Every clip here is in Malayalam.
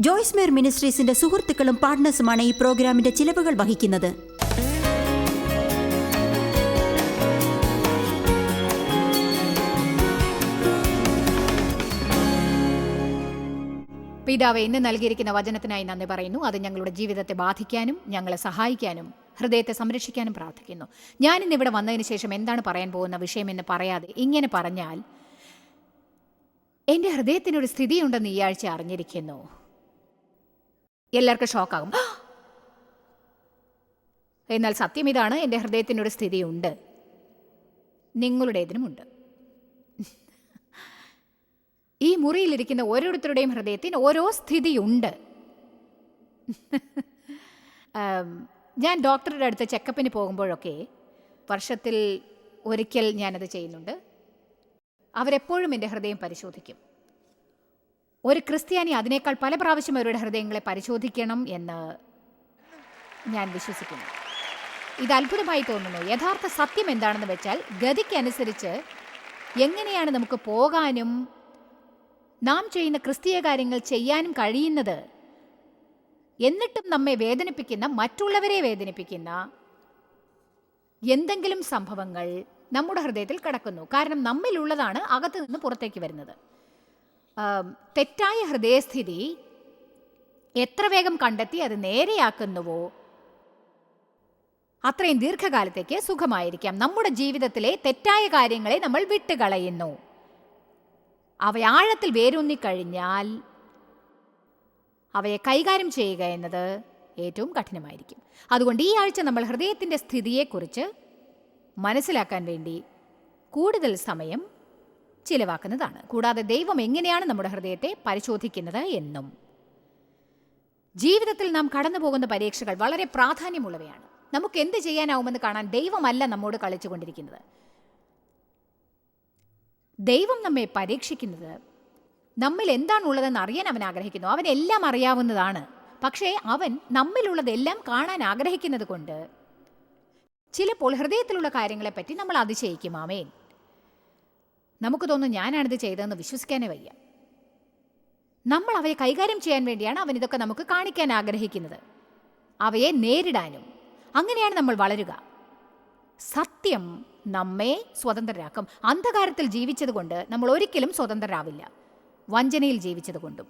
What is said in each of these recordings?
ജോയ്സ് മേർ മിനിസ്ട്രീസിന്റെ സുഹൃത്തുക്കളും പാർട്ട്നേഴ്സുമാണ് ഈ പ്രോഗ്രാമിന്റെ ചിലവുകൾ വഹിക്കുന്നത്. പിതാവ് ഇന്ന് നൽകിയിരിക്കുന്ന വചനത്തിനായി നന്ദി പറയുന്നു. അത് ഞങ്ങളുടെ ജീവിതത്തെ ബാധിക്കാനും ഞങ്ങളെ സഹായിക്കാനും ഹൃദയത്തെ സംരക്ഷിക്കാനും പ്രാർത്ഥിക്കുന്നു. ഞാൻ ഇന്ന് ഇവിടെ വന്നതിന് ശേഷം എന്താണ് പറയാൻ പോകുന്ന വിഷയമെന്ന് പറയാതെ ഇങ്ങനെ പറഞ്ഞാൽ എന്റെ ഹൃദയത്തിനൊരു സ്ഥിതിയുണ്ടെന്ന് ഈ ആഴ്ച അറിഞ്ഞിരിക്കുന്നു. എല്ലാവർക്കും ഷോക്കാകും! എന്നാൽ സത്യം ഇതാണ് എന്റെ ഹൃദയത്തിനൊരു സ്ഥിതിയുണ്ട്. നിങ്ങളുടേതിനുമുണ്ട്. ഈ മുറിയിലിരിക്കുന്ന ഓരോരുത്തരുടെയും ഹൃദയത്തിന് ഓരോ സ്ഥിതിയുണ്ട്. ഞാൻ ഡോക്ടറുടെ അടുത്ത് ചെക്കപ്പിന് പോകുമ്പോഴൊക്കെ വർഷത്തിൽ ഒരിക്കൽ ഞാനത് ചെയ്യുന്നുണ്ട്. അവരെപ്പോഴും എന്റെ ഹൃദയം പരിശോധിക്കും. ഒരു ക്രിസ്ത്യാനി അതിനേക്കാൾ പല പ്രാവശ്യം അവരുടെ ഹൃദയങ്ങളെ പരിശോധിക്കണം എന്ന് ഞാൻ വിശ്വസിക്കുന്നു. ഇത് അത്ഭുതമായി തോന്നുന്നു. യഥാർത്ഥ സത്യം എന്താണെന്ന് വെച്ചാൽ ഗതിക്കനുസരിച്ച് എങ്ങനെയാണ് നമുക്ക് പോകാനും നാം ചെയ്യുന്ന ക്രിസ്തീയ കാര്യങ്ങൾ ചെയ്യാനും കഴിയുന്നത് എന്നിട്ടും നമ്മെ വേദനിപ്പിക്കുന്ന മറ്റുള്ളവരെ വേദനിപ്പിക്കുന്ന എന്തെങ്കിലും സംഭവങ്ങൾ നമ്മുടെ ഹൃദയത്തിൽ കിടക്കുന്നു. കാരണം നമ്മിലുള്ളതാണ് അകത്തു നിന്ന് പുറത്തേക്ക് വരുന്നത്. തെറ്റായ ഹൃദയസ്ഥിതി എത്ര വേഗം കണ്ടെത്തി അത് നേരെയാക്കുന്നുവോ? അത്രയും ദീർഘകാലത്തേക്ക് സുഖമായിരിക്കാം. നമ്മുടെ ജീവിതത്തിലെ തെറ്റായ കാര്യങ്ങളെ നമ്മൾ വിട്ടുകളയുന്നു. അവയാഴത്തിൽ വേരൂന്നിക്കഴിഞ്ഞാൽ അവയെ കൈകാര്യം ചെയ്യുക എന്നത് ഏറ്റവും കഠിനമായിരിക്കും. അതുകൊണ്ട് ഈ ആഴ്ച നമ്മൾ ഹൃദയത്തിന്റെ സ്ഥിതിയെക്കുറിച്ച് മനസ്സിലാക്കാൻ വേണ്ടി കൂടുതൽ സമയം ചിലവാക്കുന്നതാണ്. കൂടാതെ ദൈവം എങ്ങനെയാണ് നമ്മുടെ ഹൃദയത്തെ പരിശോധിക്കുന്നത് എന്നും. ജീവിതത്തിൽ നാം കടന്നു പോകുന്ന പരീക്ഷകൾ വളരെ പ്രാധാന്യമുള്ളവയാണ്. നമുക്ക് എന്ത് ചെയ്യാനാവുമെന്ന് കാണാൻ ദൈവമല്ല നമ്മോട് കളിച്ചുകൊണ്ടിരിക്കുന്നത്. ദൈവം നമ്മെ പരീക്ഷിക്കുന്നത് നമ്മിൽ എന്താണുള്ളതെന്ന് അറിയാൻ അവൻ ആഗ്രഹിക്കുന്നു. അവൻ എല്ലാം അറിയാവുന്നതാണ്. പക്ഷേ അവൻ നമ്മിലുള്ളതെല്ലാം കാണാൻ ആഗ്രഹിക്കുന്നത് കൊണ്ട് ചിലപ്പോൾ ഹൃദയത്തിലുള്ള കാര്യങ്ങളെപ്പറ്റി നമ്മൾ അതിശയിക്കും. ആമേൻ. നമുക്ക് തോന്നും ഞാനാണിത് ചെയ്തതെന്ന് വിശ്വസിക്കാനേ വയ്യ. നമ്മൾ അവയെ കൈകാര്യം ചെയ്യാൻ വേണ്ടിയാണ് അവൻ ഇതൊക്കെ നമുക്ക് കാണിക്കാൻ ആഗ്രഹിക്കുന്നത്. അവയെ നേരിടാനും അങ്ങനെയാണ് നമ്മൾ വളരുക. സത്യം നമ്മെ സ്വതന്ത്രരാക്കും. അന്ധകാരത്തിൽ ജീവിച്ചതുകൊണ്ട് നമ്മൾ ഒരിക്കലും സ്വതന്ത്രരാവില്ല. വഞ്ചനയിൽ ജീവിച്ചതുകൊണ്ടും.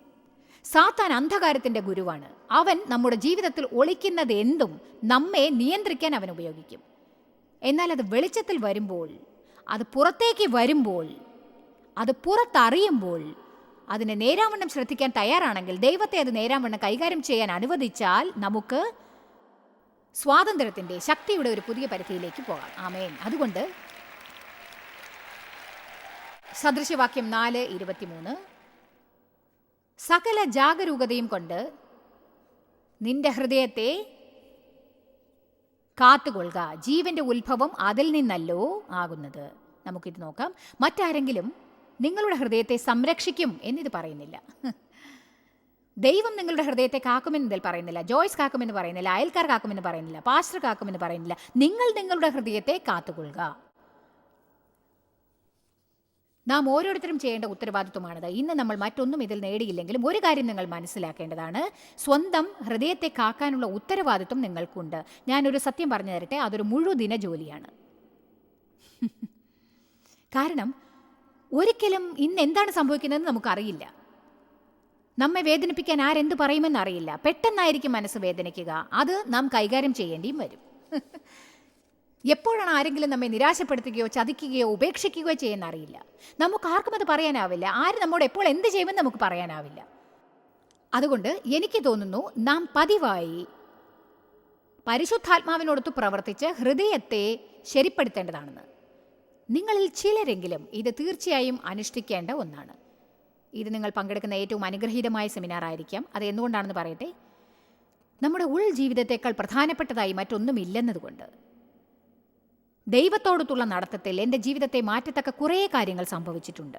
സാത്താൻ അന്ധകാരത്തിന്റെ ഗുരുവാണ്. അവൻ നമ്മുടെ ജീവിതത്തിൽ ഒളിക്കുന്നത് എന്തും നമ്മെ നിയന്ത്രിക്കാൻ അവൻ ഉപയോഗിക്കും. എന്നാൽ അത് വെളിച്ചത്തിൽ വരുമ്പോൾ അത് പുറത്തേക്ക് വരുമ്പോൾ അത് പുറത്തറിയുമ്പോൾ അതിനെ നേരാവണ്ണം ശ്രദ്ധിക്കാൻ തയ്യാറാണെങ്കിൽ ദൈവത്തെ അത് നേരാവണ്ണം കൈകാര്യം ചെയ്യാൻ അനുവദിച്ചാൽ നമുക്ക് സ്വാതന്ത്ര്യത്തിന്റെ ശക്തിയുടെ ഒരു പുതിയ പരിധിയിലേക്ക് പോകാം. ആമേൻ. അതുകൊണ്ട് സദൃശവാക്യം നാല് ഇരുപത്തിമൂന്ന്. സകല ജാഗരൂകതയും കൊണ്ട് നിന്റെ ഹൃദയത്തെ കാത്തുകൊള്ളുക. ജീവന്റെ ഉത്ഭവം അതിൽ നിന്നല്ലോ ആകുന്നത്. നമുക്കിത് നോക്കാം. മറ്റാരെങ്കിലും നിങ്ങളുടെ ഹൃദയത്തെ സംരക്ഷിക്കും എന്നിത് പറയുന്നില്ല. ദൈവം നിങ്ങളുടെ ഹൃദയത്തെ കാക്കുമെന്ന് ഇതിൽ പറയുന്നില്ല. ജോയ്സ് കാക്കുമെന്ന് പറയുന്നില്ല. അയൽക്കാർ കാക്കുമെന്ന് പറയുന്നില്ല. പാസ്റ്റർ കാക്കുമെന്ന് പറയുന്നില്ല. നിങ്ങൾ നിങ്ങളുടെ ഹൃദയത്തെ കാത്തുകൊള്ളുക. നാം ഓരോരുത്തരും ചെയ്യേണ്ട ഉത്തരവാദിത്വമാണിത്. ഇന്ന് നമ്മൾ മറ്റൊന്നും ഇതിൽ നേടിയില്ലെങ്കിലും ഒരു കാര്യം നിങ്ങൾ മനസ്സിലാക്കേണ്ടതാണ്. സ്വന്തം ഹൃദയത്തെ കാക്കാനുള്ള ഉത്തരവാദിത്വം നിങ്ങൾക്കുണ്ട്. ഞാനൊരു സത്യം പറഞ്ഞു തരട്ടെ അതൊരു മുഴുദിന ജോലിയാണ്. കാരണം ഒരിക്കലും ഇന്ന് എന്താണ് സംഭവിക്കുന്നതെന്ന് നമുക്കറിയില്ല. നമ്മെ വേദനിപ്പിക്കാൻ ആരെന്ത് പറയുമെന്ന് അറിയില്ല പെട്ടെന്നായിരിക്കും മനസ്സ് വേദനിക്കുക. അത് നാം കൈകാര്യം ചെയ്യേണ്ടിയും വരും. എപ്പോഴാണ് ആരെങ്കിലും നമ്മെ നിരാശപ്പെടുത്തുകയോ ചതിക്കുകയോ ഉപേക്ഷിക്കുകയോ ചെയ്യുന്ന അറിയില്ല നമുക്ക് ആർക്കും അത് പറയാനാവില്ല. ആര് നമ്മോട് എപ്പോൾ എന്ത് ചെയ്യുമെന്ന് നമുക്ക് പറയാനാവില്ല. അതുകൊണ്ട് എനിക്ക് തോന്നുന്നു നാം പതിവായി പരിശുദ്ധാത്മാവിനോടൊത്ത് പ്രവർത്തിച്ച് ഹൃദയത്തെ ശരിപ്പെടുത്തേണ്ടതാണെന്ന്. നിങ്ങളിൽ ചിലരെങ്കിലും ഇത് തീർച്ചയായും അനുഷ്ഠിക്കേണ്ട ഒന്നാണ്. ഇത് നിങ്ങൾ പങ്കെടുക്കുന്ന ഏറ്റവും അനുഗ്രഹീതമായ സെമിനാർ ആയിരിക്കാം. അത് എന്തുകൊണ്ടാണെന്ന് പറയട്ടെ? നമ്മുടെ ഉൾ ജീവിതത്തേക്കാൾ പ്രധാനപ്പെട്ടതായി മറ്റൊന്നുമില്ലെന്നതുകൊണ്ട്. ദൈവത്തോടൊത്തുള്ള നടത്തത്തിൽ എന്റെ ജീവിതത്തെ മാറ്റത്തക്ക കുറേ കാര്യങ്ങൾ സംഭവിച്ചിട്ടുണ്ട്.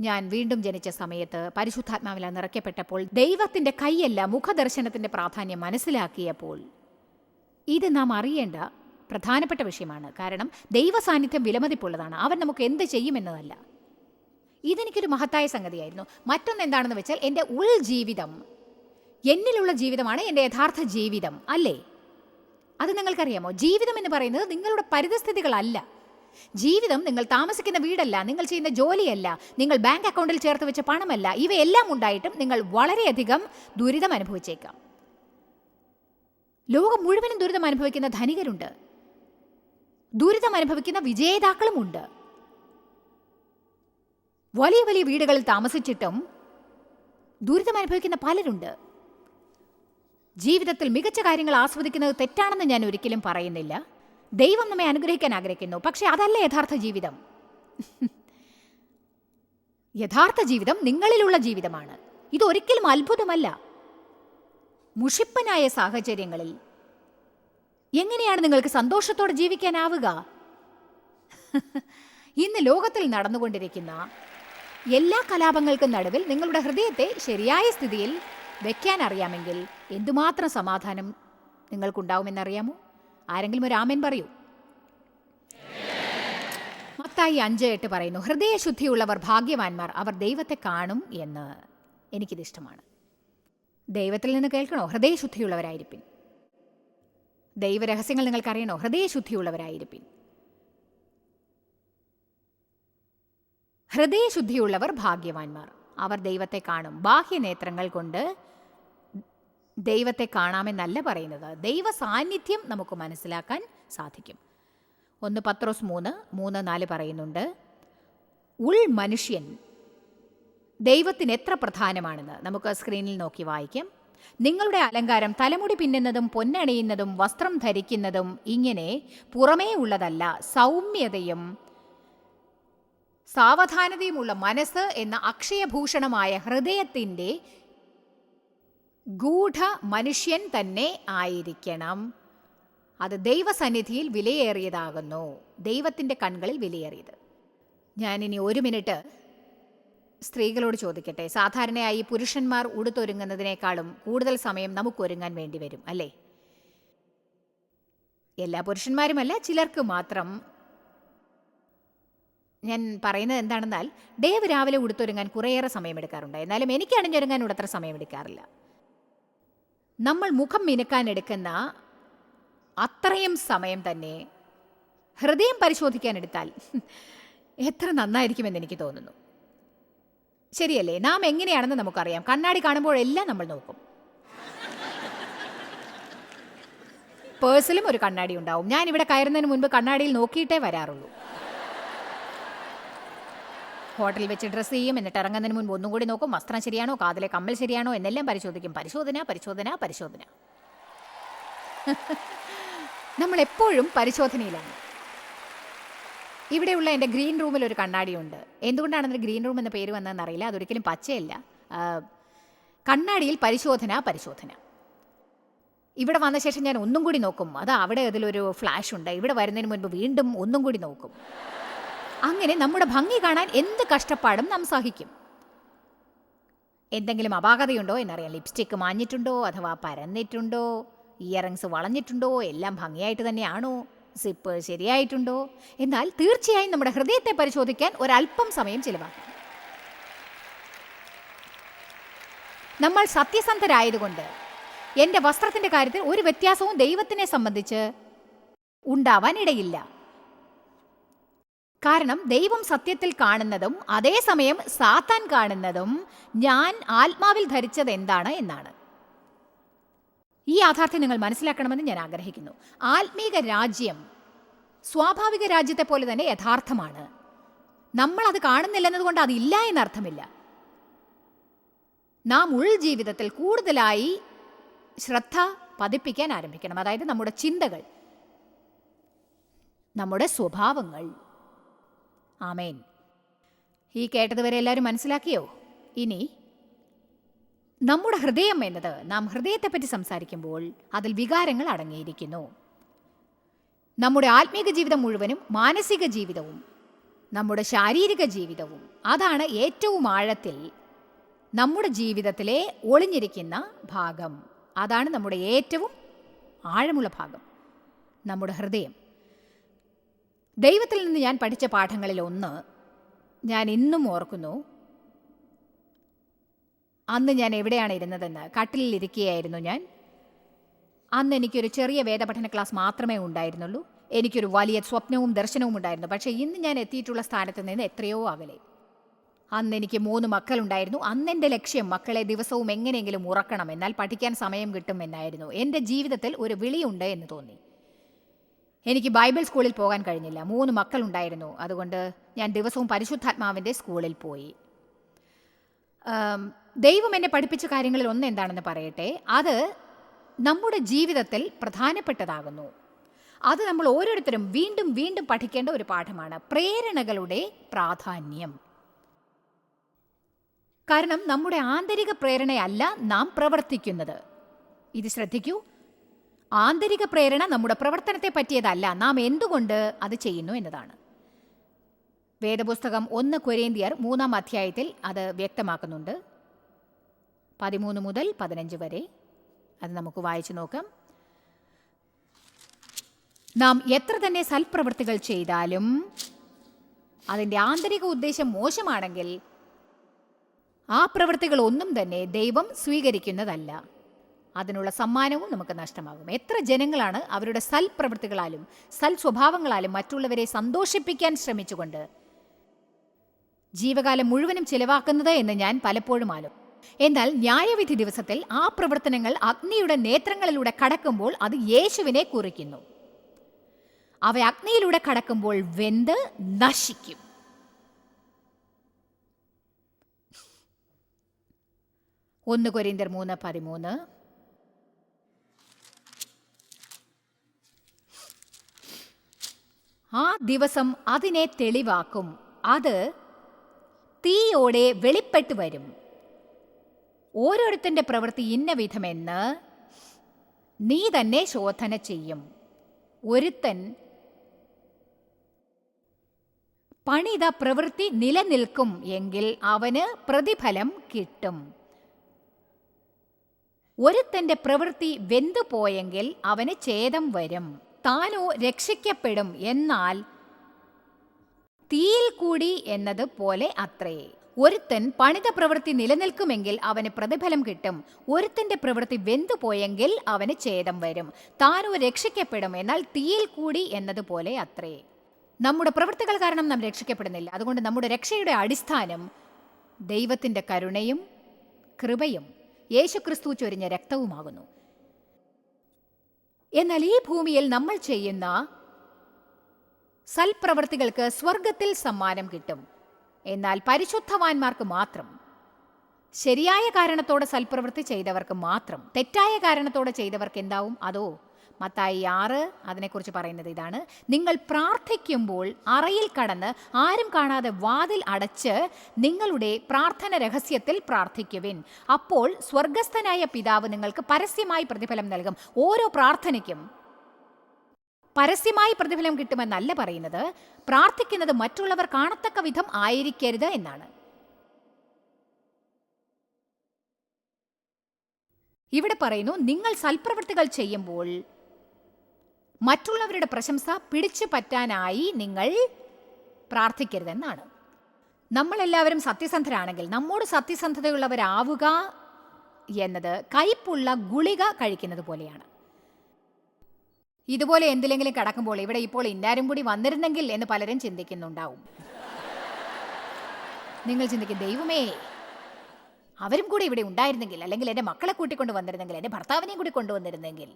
ഞാൻ വീണ്ടും ജനിച്ച സമയത്ത് പരിശുദ്ധാത്മാവില നിറയ്ക്കപ്പെട്ടപ്പോൾ ദൈവത്തിന്റെ കൈയല്ല മുഖദർശനത്തിന്റെ പ്രാധാന്യം മനസ്സിലാക്കിയപ്പോൾ ഇത് നാം അറിയേണ്ട പ്രധാനപ്പെട്ട വിഷയമാണ്. കാരണം ദൈവ സാന്നിധ്യം വിലമതിപ്പുള്ളതാണ്. അവൻ നമുക്ക് എന്ത് ചെയ്യുമെന്നതല്ല. ഇതെനിക്കൊരു മഹത്തായ സംഗതിയായിരുന്നു. മറ്റൊന്ന് എന്താണെന്ന് വെച്ചാൽ എന്റെ ഉൾ ജീവിതം എന്നിലുള്ള ജീവിതമാണ് എന്റെ യഥാർത്ഥ ജീവിതം അല്ലേ? അത് നിങ്ങൾക്കറിയാമോ? ജീവിതം എന്ന് പറയുന്നത് നിങ്ങളുടെ പരിതസ്ഥിതികളല്ല. ജീവിതം നിങ്ങൾ താമസിക്കുന്ന വീടല്ല നിങ്ങൾ ചെയ്യുന്ന ജോലിയല്ല നിങ്ങൾ ബാങ്ക് അക്കൗണ്ടിൽ ചേർത്ത് വെച്ച പണമല്ല ഇവയെല്ലാം ഉണ്ടായിട്ടും നിങ്ങൾ വളരെയധികം ദുരിതം അനുഭവിച്ചേക്കാം. ലോകം മുഴുവനും ദുരിതം അനുഭവിക്കുന്ന ധനികരുണ്ട്. ദുരിതം അനുഭവിക്കുന്ന വിജേതാക്കളുമുണ്ട് വലിയ വലിയ വീടുകളിൽ താമസിച്ചിട്ടും ദുരിതം അനുഭവിക്കുന്ന പലരുണ്ട്. ജീവിതത്തിൽ മികച്ച കാര്യങ്ങൾ ആസ്വദിക്കുന്നത് തെറ്റാണെന്ന് ഞാൻ ഒരിക്കലും പറയുന്നില്ല. ദൈവം നമ്മെ അനുഗ്രഹിക്കാൻ ആഗ്രഹിക്കുന്നു. പക്ഷെ അതല്ല യഥാർത്ഥ ജീവിതം. യഥാർത്ഥ ജീവിതം നിങ്ങളിലുള്ള ജീവിതമാണ്. ഇതൊരിക്കലും അത്ഭുതമല്ല. മുഷിപ്പനായ സാഹചര്യങ്ങളിൽ എങ്ങനെയാണ് നിങ്ങൾക്ക് സന്തോഷത്തോടെ ജീവിക്കാനാവുക? ഇന്ന് ലോകത്തിൽ നടന്നുകൊണ്ടിരിക്കുന്ന എല്ലാ കലാപങ്ങൾക്കും നടുവിൽ നിങ്ങളുടെ ഹൃദയത്തെ ശരിയായ സ്ഥിതിയിൽ വെക്കാൻ അറിയാമെങ്കിൽ എന്തുമാത്രം സമാധാനം നിങ്ങൾക്കുണ്ടാവുമെന്നറിയാമോ? ആരെങ്കിലും ഒരു ആമേൻ പറയൂ. മത്തായി അഞ്ച് എട്ട് പറയുന്നു ഹൃദയശുദ്ധിയുള്ളവർ ഭാഗ്യവാന്മാർ അവർ ദൈവത്തെ കാണും എന്ന് എനിക്കിത് ഇഷ്ടമാണ്. ദൈവത്തിൽ നിന്ന് കേൾക്കണോ? ഹൃദയശുദ്ധിയുള്ളവരായിരിക്കും ദൈവരഹസ്യങ്ങൾ നിങ്ങൾക്കറിയണോ? ഹൃദയശുദ്ധിയുള്ളവരായിരിക്കും ഹൃദയശുദ്ധിയുള്ളവർ ഭാഗ്യവാന്മാർ അവർ ദൈവത്തെ കാണും. ബാഹ്യനേത്രങ്ങൾ കൊണ്ട് ദൈവത്തെ കാണാമെന്നല്ല പറയുന്നത്. ദൈവ സാന്നിധ്യം നമുക്ക് മനസ്സിലാക്കാൻ സാധിക്കും. ഒന്ന് പത്രോസ് മൂന്ന് മൂന്ന് നാല് പറയുന്നുണ്ട് ഉൾ മനുഷ്യൻ ദൈവത്തിന് എത്ര പ്രധാനമാണെന്ന്. നമുക്ക് സ്ക്രീനിൽ നോക്കി വായിക്കാം. നിങ്ങളുടെ അലങ്കാരം തലമുടി പിന്നുന്നതും പൊന്നണിയുന്നതും വസ്ത്രം ധരിക്കുന്നതും ഇങ്ങനെ പുറമേ ഉള്ളതല്ല. സൗമ്യതയും സാവധാനതയുമുള്ള മനസ്സ് എന്ന അക്ഷയഭൂഷണമായ ഹൃദയത്തിന്റെ ഗൂഢ മനുഷ്യൻ തന്നെ ആയിരിക്കണം. അത് ദൈവസന്നിധിയിൽ വിലയേറിയതാകുന്നു. ദൈവത്തിന്റെ കൺകളിൽ വിലയേറിയത്. ഞാനിനി ഒരു മിനിറ്റ് സ്ത്രീകളോട് ചോദിക്കട്ടെ. സാധാരണയായി പുരുഷന്മാർ ഉടുത്തൊരുങ്ങുന്നതിനേക്കാളും കൂടുതൽ സമയം നമുക്കൊരുങ്ങാൻ വേണ്ടി വരും അല്ലേ? എല്ലാ പുരുഷന്മാരുമല്ല ചിലർക്ക് മാത്രം. ഞാൻ പറയുന്നത് എന്താണെന്നാൽ ഡേവ് രാവിലെ ഉടുത്തൊരുങ്ങാൻ കുറേയേറെ സമയമെടുക്കാറുണ്ട്. എന്നാലും എനിക്കാണെങ്കിൽ അണിഞ്ഞൊരുങ്ങാൻ ഉടത്ര സമയമെടുക്കാറില്ല. നമ്മൾ മുഖം മിനുക്കാൻ എടുക്കുന്ന അത്രയും സമയം തന്നെ ഹൃദയം പരിശോധിക്കാൻ എടുത്താൽ എത്ര നന്നായിരിക്കുമെന്ന് എനിക്ക് തോന്നുന്നു. ശരിയല്ലേ? നാം എങ്ങനെയാണെന്ന് നമുക്കറിയാം. കണ്ണാടി കാണുമ്പോഴെല്ലാം നമ്മൾ നോക്കും. പേഴ്സിലും ഒരു കണ്ണാടി ഉണ്ടാവും. ഞാൻ ഇവിടെ കയറുന്നതിന് മുൻപ് കണ്ണാടിയിൽ നോക്കിയിട്ടേ വരാറുള്ളൂ. ഹോട്ടലിൽ വെച്ച് ഡ്രസ്സ് ചെയ്യും എന്നിട്ട് ഇറങ്ങുന്നതിന് മുൻപ് ഒന്നും കൂടി നോക്കും വസ്ത്രം ശരിയാണോ കാതിലെ കമ്മൽ ശരിയാണോ എന്നെല്ലാം പരിശോധിക്കും. പരിശോധന പരിശോധന പരിശോധന. നമ്മൾ എപ്പോഴും പരിശോധനയിലാണ്. ഇവിടെയുള്ള എന്റെ ഗ്രീൻ റൂമിൽ ഒരു കണ്ണാടിയുണ്ട്. എന്തുകൊണ്ടാണ് അതിന് ഗ്രീൻ റൂം എന്ന പേര് വന്നതെന്ന് അറിയില്ല. അതൊരിക്കലും പച്ചയല്ല. കണ്ണാടിയിൽ പരിശോധന പരിശോധന. ഇവിടെ വന്ന ശേഷം ഞാൻ ഒന്നും കൂടി നോക്കും. അത് അവിടെ അതിലൊരു ഫ്ലാഷ് ഉണ്ട്. ഇവിടെ വരുന്നതിന് മുൻപ് വീണ്ടും ഒന്നും കൂടി നോക്കും. അങ്ങനെ നമ്മുടെ ഭംഗി കാണാൻ എന്ത് കഷ്ടപ്പാടും നാം സഹിക്കും. എന്തെങ്കിലും അപാകതയുണ്ടോ എന്നറിയാം ലിപ്സ്റ്റിക്ക് മാഞ്ഞിട്ടുണ്ടോ അഥവാ പരന്നിട്ടുണ്ടോ? ഇയറിങ്സ് വളഞ്ഞിട്ടുണ്ടോ? എല്ലാം ഭംഗിയായിട്ട് തന്നെയാണോ? സിപ്പ് ശരിയായിട്ടുണ്ടോ? എന്നാൽ തീർച്ചയായും നമ്മുടെ ഹൃദയത്തെ പരിശോധിക്കാൻ ഒരല്പം സമയം ചിലവാക്കാം. നമ്മൾ സത്യസന്ധരായതുകൊണ്ട് എന്റെ വസ്ത്രത്തിന്റെ കാര്യത്തിൽ ഒരു വ്യത്യാസവും ദൈവത്തിനെ സംബന്ധിച്ച് ഉണ്ടാവാൻ ഇടയില്ല കാരണം ദൈവം സത്യത്തിൽ കാണുന്നതും അതേസമയം സാത്താൻ കാണുന്നതും ഞാൻ ആത്മാവിൽ ധരിച്ചത് എന്താണ് എന്നാണ്. ഈ യാഥാർത്ഥ്യം നിങ്ങൾ മനസ്സിലാക്കണമെന്ന് ഞാൻ ആഗ്രഹിക്കുന്നു. ആത്മീക രാജ്യം സ്വാഭാവിക രാജ്യത്തെ പോലെ തന്നെ യഥാർത്ഥമാണ്. നമ്മൾ അത് കാണുന്നില്ലെന്നതുകൊണ്ട് അതില്ല എന്നർത്ഥമില്ല. നാം ഉൾ ജീവിതത്തിൽ കൂടുതലായി ശ്രദ്ധ പതിപ്പിക്കാൻ ആരംഭിക്കണം. അതായത് നമ്മുടെ ചിന്തകൾ നമ്മുടെ സ്വഭാവങ്ങൾ ആമേൻ. ഈ കേട്ടതുവരെ എല്ലാവരും മനസ്സിലാക്കിയോ? ഇനി നമ്മുടെ ഹൃദയം എന്നത് നാം ഹൃദയത്തെപ്പറ്റി സംസാരിക്കുമ്പോൾ അതിൽ വികാരങ്ങൾ അടങ്ങിയിരിക്കുന്നു. നമ്മുടെ ആത്മീക ജീവിതം മുഴുവനും മാനസിക ജീവിതവും നമ്മുടെ ശാരീരിക ജീവിതവും അതാണ് ഏറ്റവും ആഴത്തിൽ നമ്മുടെ ജീവിതത്തിലെ ഒളിഞ്ഞിരിക്കുന്ന ഭാഗം. അതാണ് നമ്മുടെ ഏറ്റവും ആഴമുള്ള ഭാഗം. നമ്മുടെ ഹൃദയം. ദൈവത്തിൽ നിന്ന് ഞാൻ പഠിച്ച പാഠങ്ങളിൽ ഒന്ന് ഞാൻ ഇന്നും ഓർക്കുന്നു. അന്ന് ഞാൻ എവിടെയാണ് ഇരുന്നതെന്ന്? കട്ടിലിൽ ഇരിക്കുകയായിരുന്നു ഞാൻ. അന്ന് എനിക്കൊരു ചെറിയ വേദപഠന ക്ലാസ് മാത്രമേ ഉണ്ടായിരുന്നുള്ളൂ. എനിക്കൊരു വലിയ സ്വപ്നവും ദർശനവും ഉണ്ടായിരുന്നു. പക്ഷേ ഇന്ന് ഞാൻ എത്തിയിട്ടുള്ള സ്ഥാനത്ത് നിന്ന് എത്രയോ അകലെ. അന്ന് എനിക്ക് മൂന്ന് മക്കളുണ്ടായിരുന്നു. അന്ന് എന്റെ ലക്ഷ്യം മക്കളെ ദിവസവും എങ്ങനെയെങ്കിലും ഉറക്കണം. എന്നാൽ പഠിക്കാൻ സമയം കിട്ടുമെന്നായിരുന്നു. എന്റെ ജീവിതത്തിൽ ഒരു വിളിയുണ്ട് എന്ന് തോന്നി. എനിക്ക് ബൈബിൾ സ്കൂളിൽ പോകാൻ കഴിഞ്ഞില്ല. മൂന്ന് മക്കളുണ്ടായിരുന്നു. അതുകൊണ്ട് ഞാൻ ദിവസവും പരിശുദ്ധാത്മാവിന്റെ സ്കൂളിൽ പോയി. ദൈവം എന്നെ പഠിപ്പിച്ച കാര്യങ്ങളിൽ ഒന്ന് എന്താണെന്ന് പറയട്ടെ? അത് നമ്മുടെ ജീവിതത്തിൽ പ്രധാനപ്പെട്ടതാകുന്നു. അത് നമ്മൾ ഓരോരുത്തരും വീണ്ടും വീണ്ടും പഠിക്കേണ്ട ഒരു പാഠമാണ്. പ്രേരണകളുടെ പ്രാധാന്യം. കാരണം നമ്മുടെ ആന്തരിക പ്രേരണയല്ല നാം പ്രവർത്തിക്കുന്നത്. ഇത് ശ്രദ്ധിക്കൂ. ആന്തരിക പ്രേരണ നമ്മുടെ പ്രവർത്തനത്തെ പറ്റിയതല്ല. നാം എന്തുകൊണ്ട് അത് ചെയ്യുന്നു എന്നതാണ്. വേദപുസ്തകം ഒന്ന് കൊരേന്തിയർ മൂന്നാം അധ്യായത്തിൽ അത് വ്യക്തമാക്കുന്നുണ്ട്. പതിമൂന്ന് മുതൽ പതിനഞ്ച് വരെ. അത് നമുക്ക് വായിച്ചു നോക്കാം. നാം എത്ര തന്നെ സൽപ്രവൃത്തികൾ ചെയ്താലും അതിന്റെ ആന്തരിക ഉദ്ദേശം മോശമാണെങ്കിൽ ആ പ്രവൃത്തികൾ ഒന്നും തന്നെ ദൈവം സ്വീകരിക്കുന്നതല്ല. അതിനുള്ള സമ്മാനവും നമുക്ക് നഷ്ടമാകും. എത്ര ജനങ്ങളാണ് അവരുടെ സൽപ്രവൃത്തികളാലും സൽ സ്വഭാവങ്ങളാലും മറ്റുള്ളവരെ സന്തോഷിപ്പിക്കാൻ ശ്രമിച്ചുകൊണ്ട് ജീവകാലം മുഴുവനും ചിലവാക്കുന്നത് എന്ന് ഞാൻ പലപ്പോഴും ആലും എന്നാൽ ന്യായവിധി ദിവസത്തിൽ ആ പ്രവർത്തനങ്ങൾ അഗ്നിയുടെ നേത്രങ്ങളിലൂടെ കടക്കുമ്പോൾ അത് യേശുവിനെ കുറിക്കുന്നു. അവ അഗ്നിയിലൂടെ കടക്കുമ്പോൾ വെന്ത് നശിക്കും. ഒന്ന് കൊരിന്തർ മൂന്ന് പതിമൂന്ന്. ആ ദിവസം അതിനെ തെളിവാക്കും. അത് തീയോടെ വെളിപ്പെട്ടു വരും. ഓരോരുത്തന്റെ പ്രവൃത്തി ഇന്ന വിധമെന്ന് നീ തന്നെ ശോധന ചെയ്യും. ഒരുത്തൻ പണിത പ്രവൃത്തി നിലനിൽക്കും എങ്കിൽ അവന് പ്രതിഫലം കിട്ടും. ഒരുത്തന്റെ പ്രവൃത്തി വെന്തുപോയെങ്കിൽ അവന് ഛേദം വരും. താനോ രക്ഷിക്കപ്പെടും എന്നാൽ തീയിൽ കൂടി എന്നത് പോലെ അത്രേ. ഒരുത്തൻ പണിത പ്രവൃത്തി നിലനിൽക്കുമെങ്കിൽ അവന് പ്രതിഫലം കിട്ടും. ഒരുത്തന്റെ പ്രവൃത്തി വെന്തുപോയെങ്കിൽ അവന് ഛേദം വരും. താനോ രക്ഷിക്കപ്പെടും എന്നാൽ തീയിൽ കൂടി എന്നതുപോലെ അത്രേ. നമ്മുടെ പ്രവൃത്തികൾ കാരണം നാം രക്ഷിക്കപ്പെടുന്നില്ല. അതുകൊണ്ട് നമ്മുടെ രക്ഷയുടെ അടിസ്ഥാനം ദൈവത്തിന്റെ കരുണയും കൃപയും. യേശുക്രിസ്തു ചൊരിഞ്ഞ രക്തവുമാകുന്നു. എന്നാൽ ഈ ഭൂമിയിൽ നമ്മൾ ചെയ്യുന്ന സൽപ്രവൃത്തികൾക്ക് സ്വർഗത്തിൽ സമ്മാനം കിട്ടും. എന്നാൽ പരിശുദ്ധവാന്മാർക്ക് മാത്രം. ശരിയായ കാരണത്തോടെ സൽപ്രവൃത്തി ചെയ്തവർക്ക് മാത്രം. തെറ്റായ കാരണത്തോടെ ചെയ്തവർക്ക് എന്താവും? അതോ മത്തായി ആറ് അതിനെക്കുറിച്ച് പറയുന്നത് ഇതാണ്. നിങ്ങൾ പ്രാർത്ഥിക്കുമ്പോൾ അറയിൽ കടന്ന് ആരും കാണാതെ വാതിൽ അടച്ച് നിങ്ങളുടെ പ്രാർത്ഥന രഹസ്യത്തിൽ പ്രാർത്ഥിക്കുവിൻ. അപ്പോൾ സ്വർഗസ്ഥനായ പിതാവ് നിങ്ങൾക്ക് പരസ്യമായി പ്രതിഫലം നൽകും. ഓരോ പ്രാർത്ഥനയ്ക്കും പരസ്യമായി പ്രതിഫലം കിട്ടുമെന്നല്ല പറയുന്നത്. പ്രാർത്ഥിക്കുന്നത് മറ്റുള്ളവർ കാണത്തക്ക വിധം ആയിരിക്കരുത് എന്നാണ്. ഇവിടെ പറയുന്നു നിങ്ങൾ സൽപ്രവൃത്തികൾ ചെയ്യുമ്പോൾ മറ്റുള്ളവരുടെ പ്രശംസ പിടിച്ചു പറ്റാനായി നിങ്ങൾ പ്രാർത്ഥിക്കരുതെന്നാണ്. നമ്മളെല്ലാവരും സത്യസന്ധരാണെങ്കിൽ നമ്മോട് സത്യസന്ധതയുള്ളവരാവുക എന്നത് കയ്പുള്ള ഗുളിക കഴിക്കുന്നത് പോലെയാണ്. ഇതുപോലെ എന്തിലെങ്കിലും കടക്കുമ്പോൾ ഇവിടെ ഇപ്പോൾ ഇന്നാരും കൂടി വന്നിരുന്നെങ്കിൽ എന്ന് പലരും ചിന്തിക്കുന്നുണ്ടാവും. നിങ്ങൾ ചിന്തിക്കും ദൈവമേ അവരും കൂടി ഇവിടെ ഉണ്ടായിരുന്നെങ്കിൽ അല്ലെങ്കിൽ എന്റെ മക്കളെ കൂട്ടിക്കൊണ്ട് വന്നിരുന്നെങ്കിൽ എന്റെ ഭർത്താവിനെയും കൂടി കൊണ്ടുവന്നിരുന്നെങ്കിൽ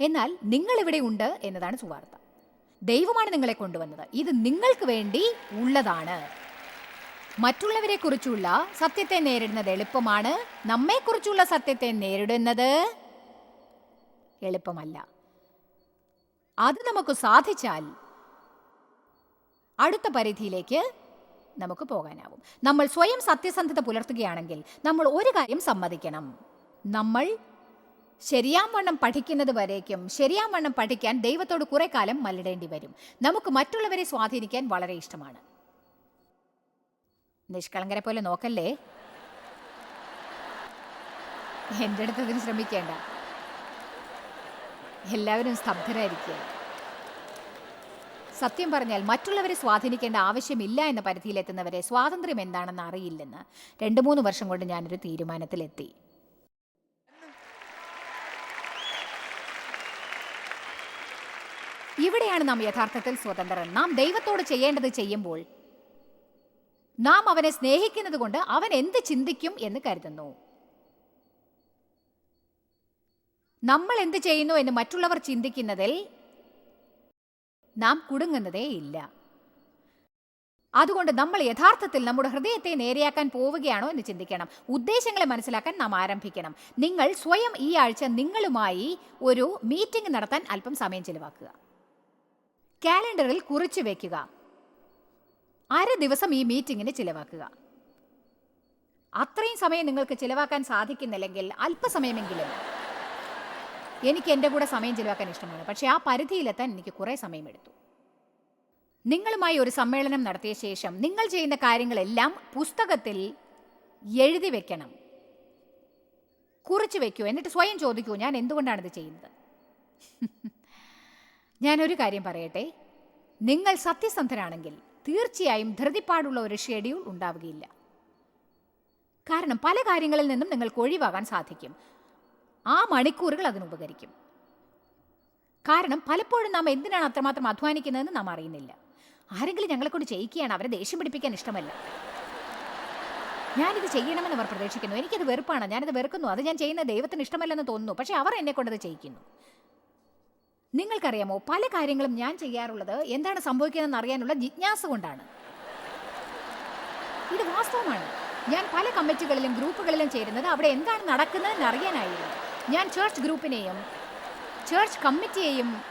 എന്നാൽ നിങ്ങൾ ഇവിടെ ഉണ്ട് എന്നതാണ് സുവാർത്ത. ദൈവമാണ് നിങ്ങളെ കൊണ്ടുവന്നത്. ഇത് നിങ്ങൾക്ക് വേണ്ടി ഉള്ളതാണ്. മറ്റുള്ളവരെ കുറിച്ചുള്ള സത്യത്തെ നേരിടുന്നത് എളുപ്പമാണ്. നമ്മെക്കുറിച്ചുള്ള സത്യത്തെ നേരിടുന്നത് എളുപ്പമല്ല. അത് നമുക്ക് സാധിച്ചാൽ അടുത്ത പരിധിയിലേക്ക് നമുക്ക് പോകാനാവും. നമ്മൾ സ്വയം സത്യസന്ധത പുലർത്തുകയാണെങ്കിൽ നമ്മൾ ഒരു കാര്യം സമ്മതിക്കണം. നമ്മൾ ശരിയാവണ്ണം പഠിക്കുന്നത് വരേക്കും. ശരിയാവണ്ണം പഠിക്കാൻ ദൈവത്തോട് കുറെ കാലം മല്ലിടേണ്ടി വരും. നമുക്ക് മറ്റുള്ളവരെ സ്വാധീനിക്കാൻ വളരെ ഇഷ്ടമാണ്. നിഷ്കളങ്കരെ പോലെ നോക്കല്ലേ? എന്റെ അടുത്ത് അതിന് ശ്രമിക്കേണ്ട. എല്ലാവരും സ്തബ്ധരായിരിക്കുക. സത്യം പറഞ്ഞാൽ മറ്റുള്ളവരെ സ്വാധീനിക്കേണ്ട ആവശ്യമില്ല എന്ന പരിധിയിലെത്തുന്നവരെ സ്വാതന്ത്ര്യം എന്താണെന്ന് അറിയില്ലെന്ന് രണ്ട് മൂന്ന് വർഷം കൊണ്ട് ഞാനൊരു തീരുമാനത്തിലെത്തി. ഇവിടെയാണ് നാം യഥാർത്ഥത്തിൽ സ്വതന്ത്രൻ നാം ദൈവത്തോട് ചെയ്യേണ്ടത് ചെയ്യുമ്പോൾ നാം അവനെ സ്നേഹിക്കുന്നത് കൊണ്ട് അവൻ എന്ത് ചിന്തിക്കും എന്ന് കരുതുന്നു. നമ്മൾ എന്ത് ചെയ്യുന്നു എന്ന് മറ്റുള്ളവർ ചിന്തിക്കുന്നതിൽ നാം കുടുങ്ങുന്നതേ ഇല്ല. അതുകൊണ്ട് നമ്മൾ യഥാർത്ഥത്തിൽ നമ്മുടെ ഹൃദയത്തെ നേരെയാക്കാൻ പോവുകയാണോ എന്ന് ചിന്തിക്കണം. ഉദ്ദേശങ്ങളെ മനസ്സിലാക്കാൻ നാം ആരംഭിക്കണം. നിങ്ങൾ സ്വയം ഈ ആഴ്ച നിങ്ങളുമായി ഒരു മീറ്റിംഗ് നടത്താൻ അല്പം സമയം ചിലവാക്കുക. കാലണ്ടറിൽ കുറിച്ചു വയ്ക്കുക അര ദിവസം ഈ മീറ്റിങ്ങിന് ചിലവാക്കുക. അത്രയും സമയം നിങ്ങൾക്ക് ചിലവാക്കാൻ സാധിക്കുന്നില്ലെങ്കിൽ അല്പസമയമെങ്കിലും എനിക്ക് എന്റെ കൂടെ സമയം ചിലവാക്കാൻ ഇഷ്ടമാണ്. പക്ഷേ ആ പരിധിയിലെത്താൻ എനിക്ക് കുറേ സമയമെടുത്തു. നിങ്ങളുമായി ഒരു സമ്മേളനം നടത്തിയ ശേഷം നിങ്ങൾ ചെയ്യുന്ന കാര്യങ്ങളെല്ലാം പുസ്തകത്തിൽ എഴുതി വെക്കണം. കുറിച്ച് വെക്കൂ. എന്നിട്ട് സ്വയം ചോദിക്കൂ ഞാൻ എന്തുകൊണ്ടാണ് ഇത് ചെയ്യുന്നത്? ഞാനൊരു കാര്യം പറയട്ടെ? നിങ്ങൾ സത്യസന്ധനാണെങ്കിൽ തീർച്ചയായും ധൃതിപ്പാടുള്ള ഒരു ഷെഡ്യൂൾ ഉണ്ടാവുകയില്ല. കാരണം പല കാര്യങ്ങളിൽ നിന്നും നിങ്ങൾക്ക് ഒഴിവാകാൻ സാധിക്കും. ആ മണിക്കൂറുകൾ അതിനുപകരിക്കും കാരണം പലപ്പോഴും നാം എന്തിനാണ് അത്രമാത്രം അധ്വാനിക്കുന്നതെന്ന് നാം അറിയുന്നില്ല. ആരെങ്കിലും ഞങ്ങളെക്കൊണ്ട് ചെയ്യിക്കുകയാണ് അവരെ ദേഷ്യം പിടിപ്പിക്കാൻ ഇഷ്ടമല്ല. ഞാനിത് ചെയ്യണമെന്ന് അവർ പ്രതീക്ഷിക്കുന്നു. എനിക്കത് വെറുപ്പാണ്. ഞാനിത് വെറുക്കുന്നു. അത് ഞാൻ ചെയ്യുന്ന ദൈവത്തിന് ഇഷ്ടമല്ലെന്ന് തോന്നുന്നു. പക്ഷേ അവർ എന്നെ കൊണ്ടത് ചെയ്യിക്കുന്നു. നിങ്ങൾക്കറിയാമോ പല കാര്യങ്ങളും ഞാൻ ചെയ്യാറുള്ളത് എന്താണ് സംഭവിക്കുന്നതെന്ന് അറിയാനുള്ള ജിജ്ഞാസ കൊണ്ടാണ്. ഇത് വാസ്തവമാണ്. ഞാൻ പല കമ്മിറ്റികളിലും ഗ്രൂപ്പുകളിലും ചേരുന്നത് അവിടെ എന്താണ് നടക്കുന്നതെന്ന് അറിയാനായിരുന്നു. ഞാൻ ചേർച്ച് ഗ്രൂപ്പിനെയും ചേർച്ച് കമ്മിറ്റിയെയും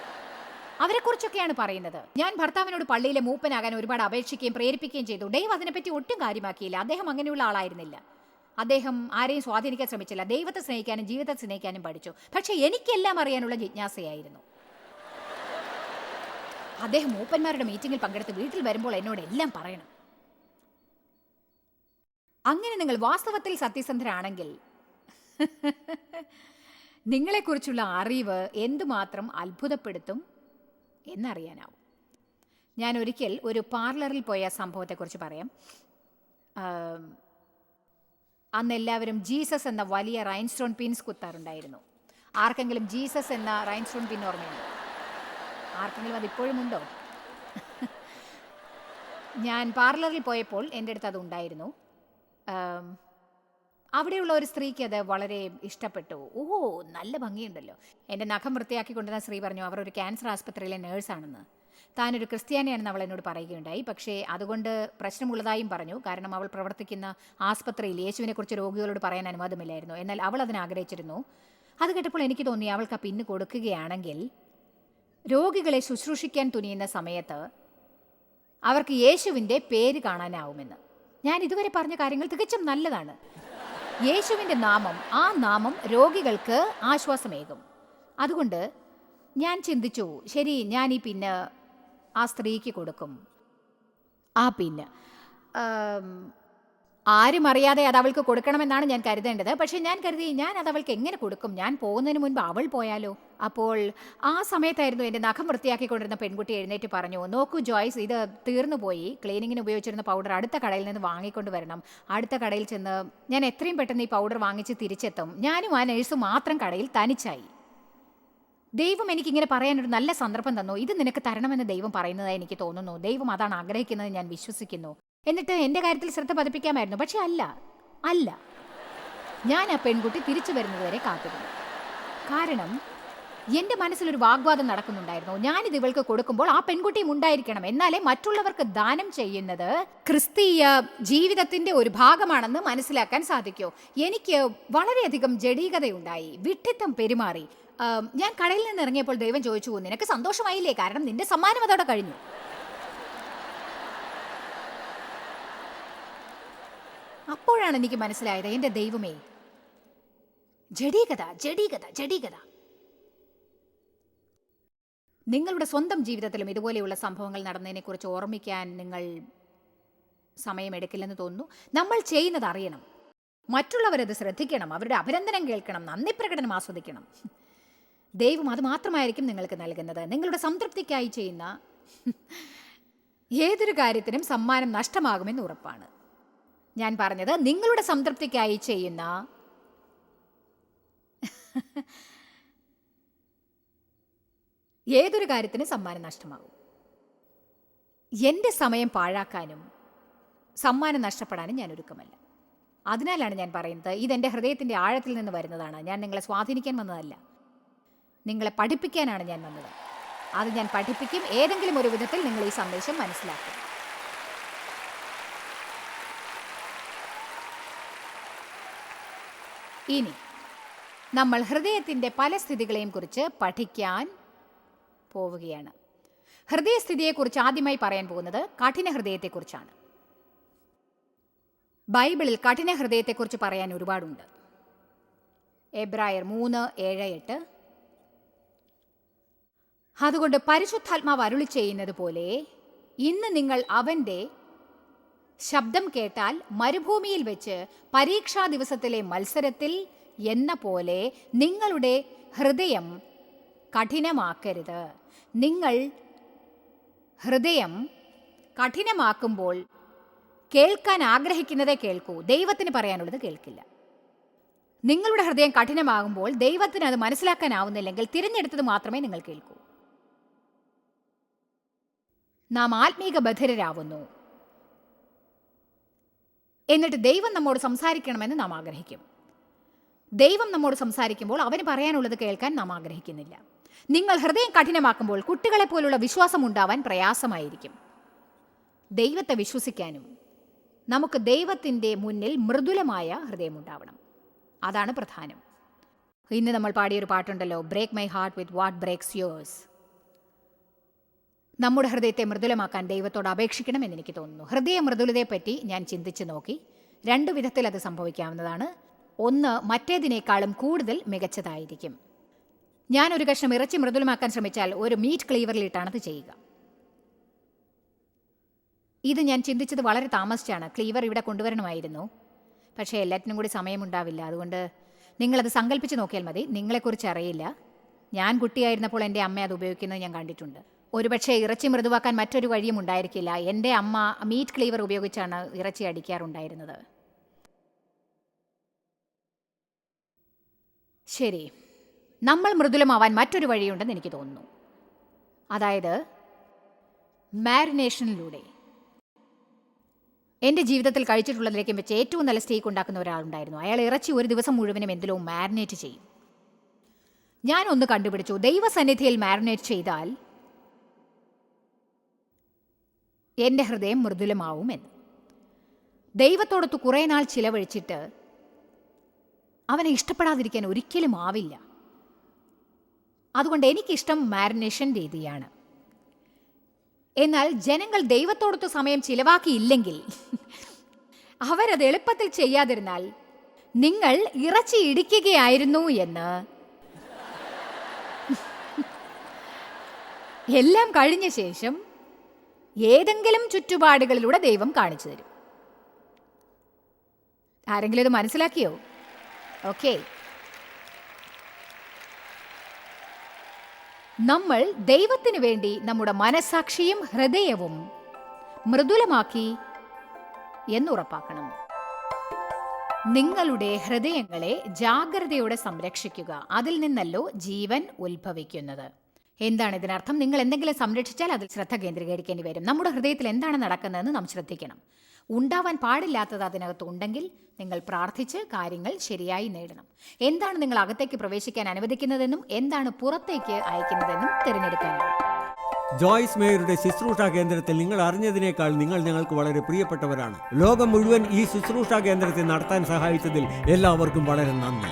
അവരെക്കുറിച്ചൊക്കെയാണ് പറയുന്നത്. ഞാൻ ഭർത്താവിനോട് പള്ളിയിലെ മൂപ്പനാകാൻ ഒരുപാട് അപേക്ഷിക്കുകയും പ്രേരിപ്പിക്കുകയും ചെയ്തു. ദൈവം അതിനെപ്പറ്റി ഒട്ടും കാര്യമാക്കിയില്ല. അദ്ദേഹം അങ്ങനെയുള്ള ആളായിരുന്നില്ല. അദ്ദേഹം ആരെയും സ്വാധീനിക്കാൻ ശ്രമിച്ചില്ല. ദൈവത്തെ സ്നേഹിക്കാനും ജീവിതത്തെ സ്നേഹിക്കാനും പഠിച്ചു. പക്ഷേ എനിക്കെല്ലാം അറിയാനുള്ള ജിജ്ഞാസയായിരുന്നു. അദ്ദേഹം മൂപ്പന്മാരുടെ മീറ്റിംഗിൽ പങ്കെടുത്ത് വീട്ടിൽ വരുമ്പോൾ എന്നോട് എല്ലാം പറയണം. അങ്ങനെ നിങ്ങൾ വാസ്തവത്തിൽ സത്യസന്ധരാണെങ്കിൽ നിങ്ങളെക്കുറിച്ചുള്ള അറിവ് എന്തുമാത്രം അത്ഭുതപ്പെടുത്തും എന്നറിയാനാവും. ഞാൻ ഒരിക്കൽ ഒരു പാർലറിൽ പോയ സംഭവത്തെക്കുറിച്ച് പറയാം. അന്ന് എല്ലാവരും ജീസസ് എന്ന വലിയ റൈൻസ്റ്റോൺ പിൻസ് കുത്താറുണ്ടായിരുന്നു. ആർക്കെങ്കിലും ജീസസ് എന്ന റൈൻസ്റ്റോൺ പിൻ ഓർമ്മയുണ്ടോ? ആർക്കെങ്കിലും അത് ഇപ്പോഴും ഉണ്ടോ ഞാൻ പാർലറിൽ പോയപ്പോൾ എന്റെ അടുത്ത് അത് ഉണ്ടായിരുന്നു അവിടെയുള്ള ഒരു സ്ത്രീക്ക് അത് വളരെ ഇഷ്ടപ്പെട്ടു. ഓഹോ നല്ല ഭംഗിയുണ്ടല്ലോ. എന്റെ നഖം വൃത്തിയാക്കി കൊണ്ടുവന്ന സ്ത്രീ പറഞ്ഞു അവർ ഒരു ക്യാൻസർ ആസ്പത്രിയിലെ നേഴ്സാണെന്ന്. താനൊരു ക്രിസ്ത്യാനിയാണെന്ന് അവൾ എന്നോട് പറയുകയുണ്ടായി. പക്ഷേ അതുകൊണ്ട് പ്രശ്നമുള്ളതായും പറഞ്ഞു. കാരണം അവൾ പ്രവർത്തിക്കുന്ന ആസ്പത്രിയിൽ യേശുവിനെക്കുറിച്ച് രോഗികളോട് പറയാൻ അനുവാദമില്ലായിരുന്നു. എന്നാൽ അവൾ അതിന് ആഗ്രഹിച്ചിരുന്നു. അത് കേട്ടപ്പോൾ എനിക്ക് തോന്നി അവൾക്ക് ആ പിന്ന് കൊടുക്കുകയാണെങ്കിൽ രോഗികളെ ശുശ്രൂഷിക്കാൻ തുനിയുന്ന സമയത്ത് അവർക്ക് യേശുവിന്റെ പേര് കാണാനാവുമെന്ന്. ഞാൻ ഇതുവരെ പറഞ്ഞ കാര്യങ്ങൾ തികച്ചും നല്ലതാണ്. യേശുവിന്റെ നാമം ആ നാമം രോഗികൾക്ക് ആശ്വാസമേകും. അതുകൊണ്ട് ഞാൻ ചിന്തിച്ചു ശരി ഞാൻ ഈ പിന്നെ ആ സ്ത്രീക്ക് കൊടുക്കും. ആ പിന്നെ. ആരും അറിയാതെ അത് അവൾക്ക് കൊടുക്കണമെന്നാണ് ഞാൻ കരുതേണ്ടത്. പക്ഷേ ഞാൻ കരുതി ഞാൻ അത് അവൾക്ക് എങ്ങനെ കൊടുക്കും? ഞാൻ പോകുന്നതിന് മുൻപ് അവൾ പോയാലോ? അപ്പോൾ ആ സമയത്തായിരുന്നു എന്റെ നഖം വൃത്തിയാക്കിക്കൊണ്ടിരുന്ന പെൺകുട്ടി എഴുന്നേറ്റ് പറഞ്ഞു നോക്കൂ ജോയ്സ് ഇത് തീർന്നു പോയി. ക്ലീനിങ്ങിന് ഉപയോഗിച്ചിരുന്ന പൗഡർ അടുത്ത കടയിൽ നിന്ന് വാങ്ങിക്കൊണ്ട് വരണം. അടുത്ത കടയിൽ ചെന്ന് ഞാൻ എത്രയും പെട്ടെന്ന് ഈ പൗഡർ വാങ്ങിച്ച് തിരിച്ചെത്തും. ഞാനും ആ നഴ്സും മാത്രം കടയിൽ തനിച്ചായി. ദൈവം എനിക്കിങ്ങനെ പറയാനൊരു നല്ല സന്ദർഭം തന്നു. ഇത് നിനക്ക് തരണമെന്ന് ദൈവം പറയുന്നതായി എനിക്ക് തോന്നുന്നു. ദൈവം അതാണ് ആഗ്രഹിക്കുന്നത് ഞാൻ വിശ്വസിക്കുന്നു. എന്നിട്ട് എന്റെ കാര്യത്തിൽ ശ്രദ്ധ പതിപ്പിക്കാമായിരുന്നു. പക്ഷെ അല്ല അല്ല. ഞാൻ ആ പെൺകുട്ടി തിരിച്ചു വരുന്നതുവരെ കാത്തിരുന്നു. കാരണം എന്റെ മനസ്സിലൊരു വാഗ്വാദം നടക്കുന്നുണ്ടായിരുന്നു. ഞാനിത് ഇവൾക്ക് കൊടുക്കുമ്പോൾ ആ പെൺകുട്ടിയും ഉണ്ടായിരിക്കണം. എന്നാലേ മറ്റുള്ളവർക്ക് ദാനം ചെയ്യുന്നത് ക്രിസ്തീയ ജീവിതത്തിന്റെ ഒരു ഭാഗമാണെന്ന് മനസ്സിലാക്കാൻ സാധിക്കൂ. എനിക്ക് വളരെയധികം ജഡീകതയുണ്ടായി. വിട്ടിത്തം പെരുമാറി. ഞാൻ കടയിൽ നിന്ന് ഇറങ്ങിയപ്പോൾ ദൈവം ചോദിച്ചു നിനക്ക് സന്തോഷമായില്ലേ? കാരണം നിന്റെ സമ്മാനം അതോടെ കഴിഞ്ഞു. അപ്പോഴാണ് എനിക്ക് മനസ്സിലായത് എന്റെ ദൈവമേ ജഡീകത ജഡീകത ജഡീകത. നിങ്ങളുടെ സ്വന്തം ജീവിതത്തിലും ഇതുപോലെയുള്ള സംഭവങ്ങൾ നടന്നതിനെക്കുറിച്ച് ഓർമ്മിക്കാൻ നിങ്ങൾ സമയമെടുക്കില്ലെന്ന് തോന്നുന്നു. നമ്മൾ ചെയ്യുന്നത് അറിയണം. മറ്റുള്ളവരത് ശ്രദ്ധിക്കണം. അവരുടെ അഭിനന്ദനം കേൾക്കണം. നന്ദി പ്രകടനം ആസ്വദിക്കണം. ദൈവം അത് മാത്രമായിരിക്കും നിങ്ങൾക്ക് നൽകുന്നത്. നിങ്ങളുടെ സംതൃപ്തിക്കായി ചെയ്യുന്ന ഏതൊരു കാര്യത്തിനും സമ്മാനം നഷ്ടമാകുമെന്ന് ഉറപ്പാണ്. ഞാൻ പറഞ്ഞത് നിങ്ങളുടെ സംതൃപ്തിക്കായി ചെയ്യുന്ന ഏതൊരു കാര്യത്തിനും സമ്മാനം നഷ്ടമാകും. എന്റെ സമയം പാഴാക്കാനും സമ്മാനം നഷ്ടപ്പെടാനും ഞാൻ ഒരുക്കമല്ല. അതിനാലാണ് ഞാൻ പറയുന്നത് ഇതെന്റെ ഹൃദയത്തിന്റെ ആഴത്തിൽ നിന്ന് വരുന്നതാണ്. ഞാൻ നിങ്ങളെ സ്വാധീനിക്കാൻ വന്നതല്ല. നിങ്ങളെ പഠിപ്പിക്കാനാണ് ഞാൻ വന്നത്. അത് ഞാൻ പഠിപ്പിക്കും. ഏതെങ്കിലും ഒരു വിധത്തിൽ നിങ്ങൾ ഈ സന്ദേശം മനസ്സിലാക്കും. ഇനി നമ്മൾ ഹൃദയത്തിന്റെ പല സ്ഥിതികളെയും കുറിച്ച് പഠിക്കാൻ പോവുകയാണ്. ഹൃദയസ്ഥിതിയെക്കുറിച്ച് ആദ്യമായി പറയാൻ പോകുന്നത് കഠിന ഹൃദയത്തെക്കുറിച്ചാണ് ബൈബിളിൽ കഠിന ഹൃദയത്തെക്കുറിച്ച് പറയാൻ ഒരുപാടുണ്ട്. എബ്രായർ മൂന്ന് ഏഴ് എട്ട്. അതുകൊണ്ട് പരിശുദ്ധാത്മാവ് അരുളി ചെയ്യുന്നത് പോലെ ഇന്ന് നിങ്ങൾ അവന്റെ ശബ്ദം കേട്ടാൽ മരുഭൂമിയിൽ വെച്ച് പരീക്ഷാ ദിവസത്തിലെ മത്സരത്തിൽ എന്ന പോലെ നിങ്ങളുടെ ഹൃദയം കഠിനമാക്കരുത്. നിങ്ങൾ ഹൃദയം കഠിനമാക്കുമ്പോൾ കേൾക്കാൻ ആഗ്രഹിക്കുന്നതേ കേൾക്കൂ. ദൈവത്തിന് പറയാനുള്ളത് കേൾക്കില്ല. നിങ്ങളുടെ ഹൃദയം കഠിനമാകുമ്പോൾ ദൈവത്തിന് അത് മനസ്സിലാക്കാനാവുന്നില്ലെങ്കിൽ തിരഞ്ഞെടുത്തത് മാത്രമേ നിങ്ങൾ കേൾക്കൂ. നാം ആത്മീക ബധിരരാവുന്നു. എന്നിട്ട് ദൈവം നമ്മോട് സംസാരിക്കണമെന്ന് നാം ആഗ്രഹിക്കും. ദൈവം നമ്മോട് സംസാരിക്കുമ്പോൾ അവന് പറയാനുള്ളത് കേൾക്കാൻ നാം ആഗ്രഹിക്കുന്നില്ല. നിങ്ങൾ ഹൃദയം കഠിനമാക്കുമ്പോൾ കുട്ടികളെ പോലുള്ള വിശ്വാസം ഉണ്ടാവാൻ പ്രയാസമായിരിക്കും. ദൈവത്തെ വിശ്വസിക്കാനും നമുക്ക് ദൈവത്തിന്റെ മുന്നിൽ മൃദുലമായ ഹൃദയമുണ്ടാവണം അതാണ് പ്രധാനം. ഇന്ന് നമ്മൾ പാടിയൊരു പാട്ടുണ്ടല്ലോ break my heart with what breaks yours നമ്മുടെ ഹൃദയത്തെ മൃദുലമാക്കാൻ ദൈവത്തോട് അപേക്ഷിക്കണം എന്ന് എനിക്ക് തോന്നുന്നു. ഹൃദയ മൃദുലതയെപ്പറ്റി ഞാൻ ചിന്തിച്ചു നോക്കി. രണ്ട് വിധത്തിൽ അത് സംഭവിക്കാവുന്നതാണ്. ഒന്ന് മറ്റേതിനേക്കാളും കൂടുതൽ മികച്ചതായിരിക്കും. ഞാൻ ഒരു കഷ്ണം ഇറച്ചി മൃദുലമാക്കാൻ ശ്രമിച്ചാൽ ഒരു മീറ്റ് ക്ലീവറിലിട്ടാണ് അത് ചെയ്യുക. ഇത് ഞാൻ ചിന്തിച്ചത് വളരെ താമസിച്ചാണ്. ക്ലീവർ ഇവിടെ കൊണ്ടുവരണമായിരുന്നു. പക്ഷേ എല്ലാറ്റിനും കൂടി സമയമുണ്ടാവില്ല. അതുകൊണ്ട് നിങ്ങളത് സങ്കല്പിച്ച് നോക്കിയാൽ മതി. നിങ്ങളെക്കുറിച്ച് അറിയില്ല. ഞാൻ കുട്ടിയായിരുന്നപ്പോൾ എന്റെ അമ്മ അത് ഉപയോഗിക്കുന്നത് ഞാൻ കണ്ടിട്ടുണ്ട്. ഒരുപക്ഷെ ഇറച്ചി മൃദുവാക്കാൻ മറ്റൊരു വഴിയും ഉണ്ടായിരിക്കില്ല. എന്റെ അമ്മ മീറ്റ് ക്ലീവർ ഉപയോഗിച്ചാണ് ഇറച്ചി അടിക്കാറുണ്ടായിരുന്നത്. ശരി. നമ്മൾ മൃദുലമാവാൻ മറ്റൊരു വഴിയുണ്ടെന്ന് എനിക്ക് തോന്നുന്നു. അതായത് മാരിനേഷനിലൂടെ. എന്റെ ജീവിതത്തിൽ കഴിച്ചിട്ടുള്ളതിലേക്കും വെച്ച് ഏറ്റവും നല്ല സ്റ്റേക്ക് ഉണ്ടാക്കുന്ന ഒരാളുണ്ടായിരുന്നു. അയാൾ ഇറച്ചി ഒരു ദിവസം മുഴുവനും എന്തിലോ മാരിനേറ്റ് ചെയ്യും. ഞാനൊന്ന് കണ്ടുപിടിച്ചു. ദൈവസന്നിധിയിൽ മാരിനേറ്റ് ചെയ്താൽ എന്റെ ഹൃദയം മൃദുലമാവുമെന്ന് ദൈവത്തോടൊത്ത് കുറേ നാൾ ചിലവഴിച്ചിട്ട് അവനെ ഇഷ്ടപ്പെടാതിരിക്കാൻ ഒരിക്കലും ആവില്ല. അതുകൊണ്ട് എനിക്കിഷ്ടം മാരിനേഷൻ രീതിയാണ്. എന്നാൽ ജനങ്ങൾ ദൈവത്തോടൊത്ത് സമയം ചിലവാക്കിയില്ലെങ്കിൽ അവരത് എളുപ്പത്തിൽ ചെയ്യാതിരുന്നാൽ നിങ്ങൾ ഇറച്ചി ഇടിക്കുകയായിരുന്നു എന്ന്. എല്ലാം കഴിഞ്ഞ ശേഷം ഏതെങ്കിലും ചുറ്റുപാടുകളിലൂടെ ദൈവം കാണിച്ചു തരും. ആരെങ്കിലും ഇത് മനസ്സിലാക്കിയോ? ഓക്കെ. നമ്മൾ ദൈവത്തിനു വേണ്ടി നമ്മുടെ മനസാക്ഷിയും ഹൃദയവും മൃദുലമാക്കി എന്നുറപ്പാക്കണം. നിങ്ങളുടെ ഹൃദയങ്ങളെ ജാഗ്രതയോടെ സംരക്ഷിക്കുക. അതിൽ നിന്നല്ലോ ജീവൻ ഉത്ഭവിക്കുന്നത്. എന്താണ് ഇതിനർത്ഥം? നിങ്ങൾ എന്തെങ്കിലും സംരക്ഷിച്ചാൽ അതിൽ ശ്രദ്ധ കേന്ദ്രീകരിക്കേണ്ടി വരും. നമ്മുടെ ഹൃദയത്തിൽ എന്താണ് നടക്കുന്നതെന്ന് നാം ശ്രദ്ധിക്കണം. ഉണ്ടാവാൻ പാടില്ലാത്തത് അതിനകത്ത് ഉണ്ടെങ്കിൽ നിങ്ങൾ പ്രാർത്ഥിച്ച് കാര്യങ്ങൾ ശരിയായി നേടണം. എന്താണ് നിങ്ങൾ അകത്തേക്ക് പ്രവേശിക്കാൻ അനുവദിക്കുന്നതെന്നും എന്താണ് പുറത്തേക്ക് അയക്കുന്നതെന്നും തിരഞ്ഞെടുക്കാനാണ്. ജോയ്സ് മേയറുടെ ശുശ്രൂഷ കേന്ദ്രത്തിൽ നിങ്ങൾ അറിഞ്ഞതിനേക്കാൾ നിങ്ങൾ ഞങ്ങൾക്ക് വളരെ പ്രിയപ്പെട്ടവരാണ്. ലോകം മുഴുവൻ ഈ ശുശ്രൂഷ കേന്ദ്രത്തെ നടത്താൻ സഹായിച്ചതിൽ എല്ലാവർക്കും വളരെ നന്ദി.